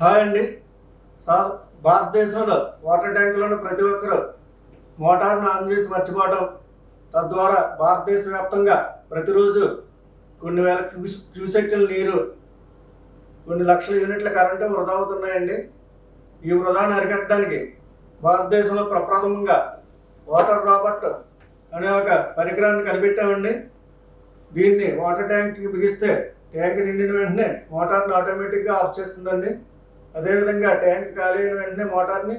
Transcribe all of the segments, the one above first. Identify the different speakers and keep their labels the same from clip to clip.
Speaker 1: Hi అండి. Sir భారతదేశంలో water ట్యాంకులను ప్రతి ఒక్కరూ మోటార్ను ఆన్ చేసి మర్చిపోవడం తద్వారా భారతదేశ వ్యాప్తంగా ప్రతిరోజు కొన్ని వేల క్యూసెక్కుల నీరు కొన్ని లక్షల యూనిట్ల కరెంటు వృధా అవుతున్నాయండి. ఈ వృధాను అరికట్టడానికి భారతదేశంలో ప్రప్రథమంగా వాటర్ రాబర్ట్ అనే ఒక పరికరాన్ని కనిపెట్టామండి. దీన్ని వాటర్ ట్యాంక్కి బిగిస్తే ట్యాంక్ నిండిన వెంటనే మోటార్ని ఆటోమేటిక్గా ఆఫ్ చేస్తుందండి. అదేవిధంగా ట్యాంక్ ఖాళీ అయిన వెంటనే మోటార్ని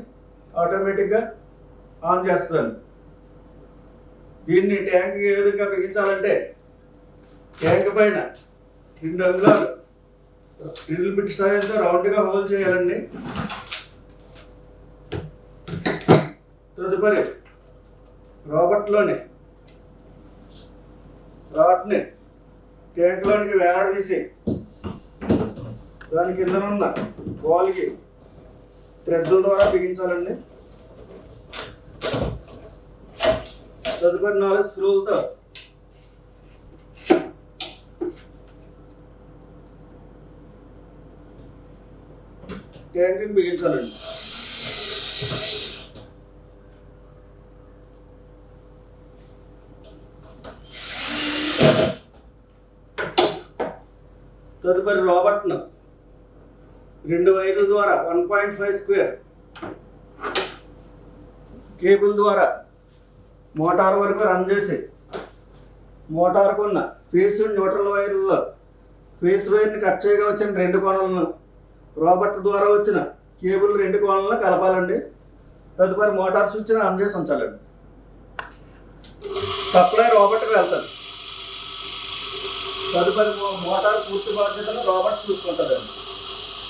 Speaker 1: ఆటోమేటిక్గా ఆన్ చేస్తుంది దీన్ని ట్యాంక్ ఏ విధంగా బిగించాలంటే ట్యాంక్ పైన రెండు అంగుళాలు డ్రిల్ బిట్ సాయంతో రౌండ్గా హోల్ చేయాలండి. తదుపరి రాబర్ట్లోని రాట్ని ట్యాంక్లోనికి వేలాడదీసి దాని కిందనున్న ఉన్న బాల్కి థ్రెడ్ల ద్వారా బిగించాలండి. తదుపరి నాలుగు స్క్రూలతో ట్యాంక్కి బిగించాలండి. తదుపరి రాబర్ట్ను రెండు వైర్ల ద్వారా one point five square cable ద్వారా. మోటార్ వరకు రన్ చేసి. మోటార్కు ఉన్న ఫేస్ న్యూట్రల్ వైర్లలో ఫేస్ వైర్ని కట్ చేయగా వచ్చిన రెండు కోణలను. రాబర్ట్ ద్వారా వచ్చిన కేబుల్ రెండు కోణలను కలపాలండి. తదుపరి మోటార్ స్విచ్ని ఆన్ చేసి ఉంచాలండి. సప్లై రోబర్ట్కి వెళ్తాను. తదుపరి మోటార్ పూర్తి బాధ్యతను రాబర్ట్ చూసుకుంటుందండి.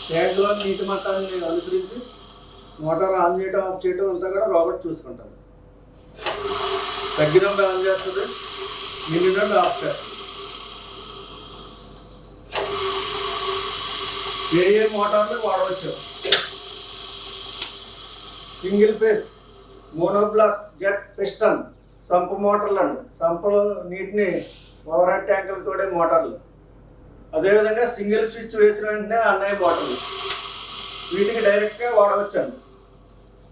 Speaker 1: ట్యాంక్లో నీటి మట్టాన్ని అనుసరించి మోటార్ ఆన్ చేయడం ఆఫ్ చేయడం అంతా కూడా రాబర్ట్ చూసుకుంటారు తగ్గినప్పుడు ఆన్ చేస్తుంది నిండినప్పుడు ఆఫ్ చేస్తుంది. ఏ ఏ మోటార్లు వాడవచ్చు? Single phase monoblock jet piston sump మోటార్లు అండి. సంపులో నీటిని ఓవర్ హెడ్ ట్యాంకులు తోడే మోటార్లు. అదేవిధంగా సింగిల్ స్విచ్ వేసిన వెంటనే అన్నయ్య బాటిల్. వీటికి డైరెక్ట్గా వాడవచ్చాను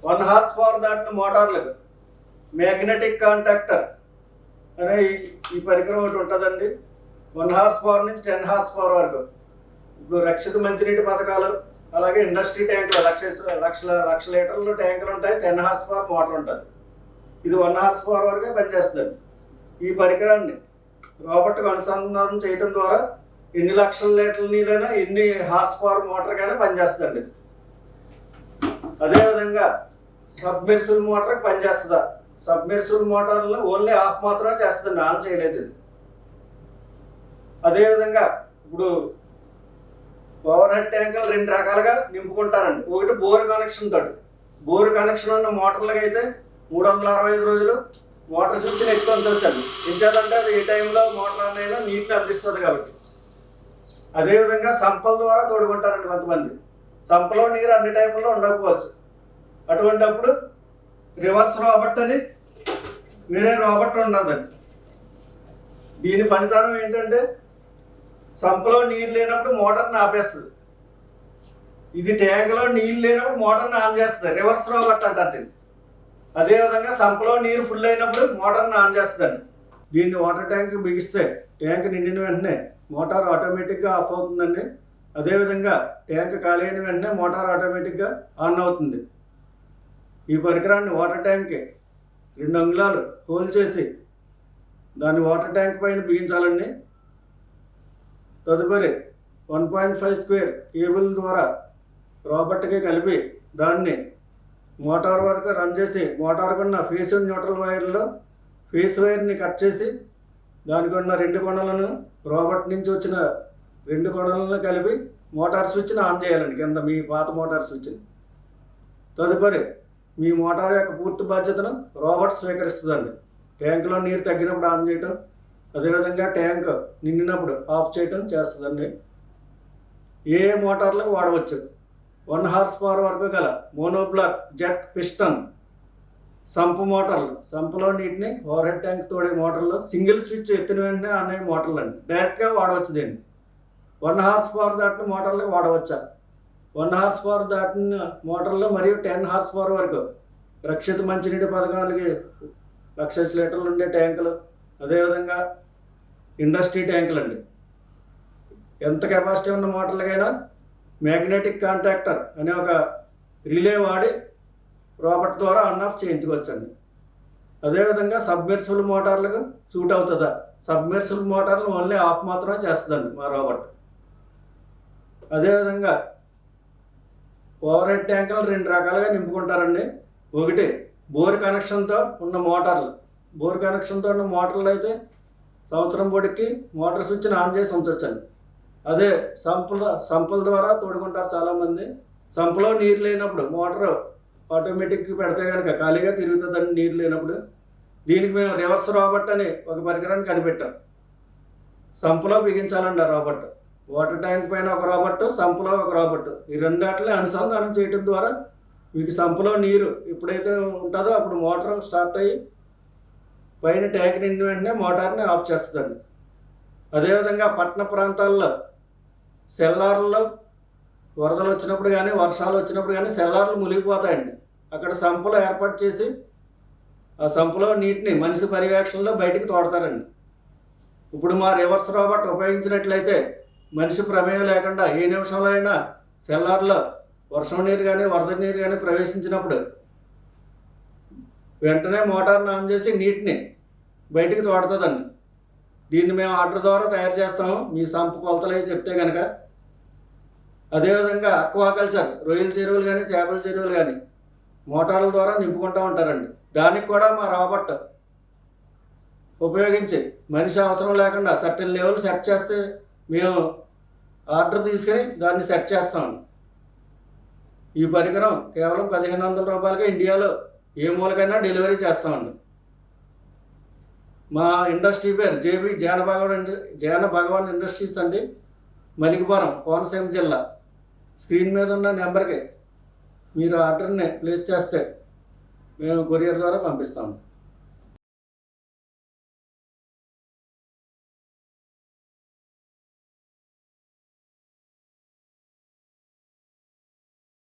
Speaker 1: వన్ హార్స్ పవర్ దాటిన మోటార్లకు మ్యాగ్నెటిక్ కాంటాక్టర్. అనే ఈ- ఈ పరికరం ఒకటి ఉంటుందండి. వన్ హార్స్ పవర్ నుంచి టెన్ హార్స్ పవర్ వరకు. ఇప్పుడు రక్షిత మంచినీటి పథకాలు అలాగే ఇండస్ట్రీ ట్యాంకులు లక్ష లక్షల లక్ష లీటర్లు ట్యాంకులు ఉంటాయి టెన్ హార్స్ పవర్ మోటార్ ఉంటుంది. ఇది వన్ హార్స్ పవర్ వరకే పనిచేస్తుంది ఈ పరికరాన్ని రోబోట్కు అనుసంధానం చేయడం ద్వారా ఎన్ని లక్షల లీటర్ల నీళ్ళైనా ఎన్ని హార్స్ పవర్ మోటార్ కైనా పనిచేస్తుందండి. అదేవిధంగా సబ్మెర్సిబుల్ మోటార్కి పనిచేస్తుందా? సబ్మెర్సిబుల్ మోటార్లు ఓన్లీ ఆఫ్ మాత్రమే చేస్తుంది ఆన్ చేయలేదు. ఇది అదేవిధంగా ఇప్పుడు ఓవర్ హెడ్ ట్యాంకులు రెండు రకాలుగా నింపుకుంటారండి. ఒకటి బోర్ కనెక్షన్ తోటి. బోర్ కనెక్షన్ ఉన్న మోటార్లకి అయితే మూడు వందల అరవై ఐదు రోజులు మోటార్ స్విచ్ని ఎక్కువ ఉంచవచ్చండి ఎంచేదంటే అది ఏ టైంలో మోటార్ అనేది నీటిని అందిస్తుంది కాబట్టి. అదేవిధంగా సంపల ద్వారా తోడుకుంటారండి కొంతమంది. సంపలో నీరు అన్ని టైంలో ఉండకపోవచ్చు. అటువంటప్పుడు రివర్స్ రాబర్ట్ అని వేరే రాబర్ట్ ఉండదండి దీని పనితనం ఏంటంటే సంపలో నీరు లేనప్పుడు మోటార్ని ఆపేస్తుంది ఇది ట్యాంక్లో నీళ్ళు లేనప్పుడు మోటార్ని ఆన్ చేస్తుంది. రివర్స్ రాబర్ట్ అంటారు దీన్ని. అదేవిధంగా సంపలో నీరు ఫుల్ అయినప్పుడు మోటార్ని ఆన్ చేస్తుందండి. దీన్ని వాటర్ ట్యాంక్ బిగిస్తే ట్యాంక్ నిండిన వెంటనే మోటార్ ఆటోమేటిక్గా ఆఫ్ అవుతుందండి. అదేవిధంగా ట్యాంక్ ఖాళీ అయిన వెంటనే మోటార్ ఆటోమేటిక్గా ఆన్ అవుతుంది. ఈ పరికరాన్ని వాటర్ ట్యాంక్ రెండు అంగుళాలు హోల్ చేసి దాన్ని వాటర్ ట్యాంక్ పైన బిగించాలండి. తదుపరి one point five square cable ద్వారా రాబర్ట్కి కలిపి దాన్ని మోటార్ వరకు రన్ చేసి మోటార్ ఉన్న ఫేస్ న్యూట్రల్ వైర్లో ఫేస్ వైర్ని కట్ చేసి దానికి ఉన్న రెండు కొనలను రోబోట్ నుంచి వచ్చిన రెండు కొనలను కలిపి మోటార్ స్విచ్ని ఆన్ చేయాలండి. కింద మీ పాత మోటార్ స్విచ్ని తదుపరి మీ మోటార్ యొక్క పూర్తి బాధ్యతను రోబోట్ స్వీకరిస్తుందండి. ట్యాంకులో నీరు తగ్గినప్పుడు ఆన్ చేయటం అదేవిధంగా ట్యాంక్ నిండినప్పుడు ఆఫ్ చేయటం చేస్తుందండి. ఏ ఏ మోటార్లకు వాడవచ్చు? వన్ హార్స్ పవర్ వరకు గల మోనోబ్లాక్ జెట్ పిస్టన్ సంపు మోటార్లు. సంపులో నీటిని ఓవర్ హెడ్ ట్యాంక్ తోడే మోటార్లు సింగిల్ స్విచ్ ఎత్తిన వెంటనే అనే మోటార్లు అండి. డైరెక్ట్గా వాడవచ్చు దీన్ని. వన్ హార్స్ పవర్ దాటిన మోటార్లకు వాడవచ్చా? వన్ హార్స్ పవర్ దాటిన మోటార్లు మరియు టెన్ హార్స్ పవర్ వరకు రక్షిత మంచినీటి పథకాలకి లక్ష లీటర్లు ఉండే ట్యాంకులు అదేవిధంగా ఇండస్ట్రీ ట్యాంకులు అండి ఎంత కెపాసిటీ ఉన్న మోటార్లకైనా మ్యాగ్నెటిక్ కాంటాక్టర్ అనే ఒక రిలే వాడి రాబర్ట్ ద్వారా ఆన్ ఆఫ్ చేయించుకోవచ్చండి. అదేవిధంగా సబ్మెర్సిబుల్ మోటార్లకు సూట్ అవుతుందా? సబ్మెర్సిబుల్ మోటార్లు ఓన్లీ ఆఫ్ మాత్రమే చేస్తుందండి మా రోబోట్ అదేవిధంగా ఓవర్ హెడ్ ట్యాంకులు రెండు రకాలుగా నింపుకుంటారండి. ఒకటి బోర్ కనెక్షన్తో ఉన్న మోటార్లు. బోర్ కనెక్షన్తో ఉన్న మోటార్లు అయితే సంవత్సరం పొడికి మోటార్ స్విచ్ని ఆన్ చేసి ఉంచవచ్చండి అదే సంపుల సంపుల ద్వారా తోడుకుంటారు చాలామంది. సంపులో నీరు లేనప్పుడు మోటార్ ఆటోమేటిక్గా పెడితే కనుక ఖాళీగా తిరుగుతుందండి నీరు లేనప్పుడు దీనికి మేము రివర్స్ రాబర్ట్ అని ఒక పరికరాన్ని కనిపెట్టాం. సంపులో బిగించాలండి ఆ రాబట్ వాటర్ ట్యాంక్ పైన ఒక రాబర్ట్ సంపులో ఒక రాబర్ట్ ఈ రెండాటిని అనుసంధానం చేయడం ద్వారా మీకు సంపులో నీరు ఎప్పుడైతే ఉంటుందో అప్పుడు మోటార్ స్టార్ట్ అయ్యి పైన ట్యాంక్ నిండిన వెంటనే మోటార్ని ఆఫ్ చేస్తుందండి అదేవిధంగా పట్టణ ప్రాంతాల్లో సెల్లార్లో వరదలు వచ్చినప్పుడు కానీ వర్షాలు వచ్చినప్పుడు కానీ సెల్లార్లు మునిగిపోతాయండి. అక్కడ సంపులు ఏర్పాటు చేసి ఆ సంపులో నీటిని మనిషి పర్యవేక్షణలో బయటికి తోడతారండి. ఇప్పుడు మా రివర్స్ రోబోట్ ఉపయోగించినట్లయితే మనిషి ప్రమేయం లేకుండా ఏ నిమిషంలో అయినా సెల్లార్లో వర్షం నీరు కానీ వరద నీరు కానీ ప్రవేశించినప్పుడు వెంటనే మోటార్ని ఆన్ చేసి నీటిని బయటికి తోడుతుందండి. దీన్ని మేము ఆర్డర్ ద్వారా తయారు చేస్తాము. మీ సంపు కొలతలు అవి చెప్తే కనుక అదేవిధంగా అక్వాకల్చర్ రొయ్యల చెరువులు కానీ చేపల చెరువులు కానీ మోటార్ల ద్వారా నింపుకుంటూ ఉంటారండి. దానికి కూడా మా రాబర్ట్ ఉపయోగించి మనిషి అవసరం లేకుండా సర్టన్ లెవెల్ సెట్ చేస్తే మేము ఆర్డర్ తీసుకొని దాన్ని సెట్ చేస్తామండి ఈ పరికరం కేవలం పదిహేను వందల రూపాయలకి ఇండియాలో ఏ మూలకైనా డెలివరీ చేస్తామండి మా ఇండస్ట్రీ పేరు జేబీ జాన భగవాన్ జాన భగవాన్ ఇండస్ట్రీస్ అండి. మలికిపురం కోనసీమ జిల్లా. స్క్రీన్ మీద ఉన్న నెంబర్కి మీరు ఆర్డర్ని ప్లేస్ చేస్తే మేము కొరియర్ ద్వారా పంపిస్తాము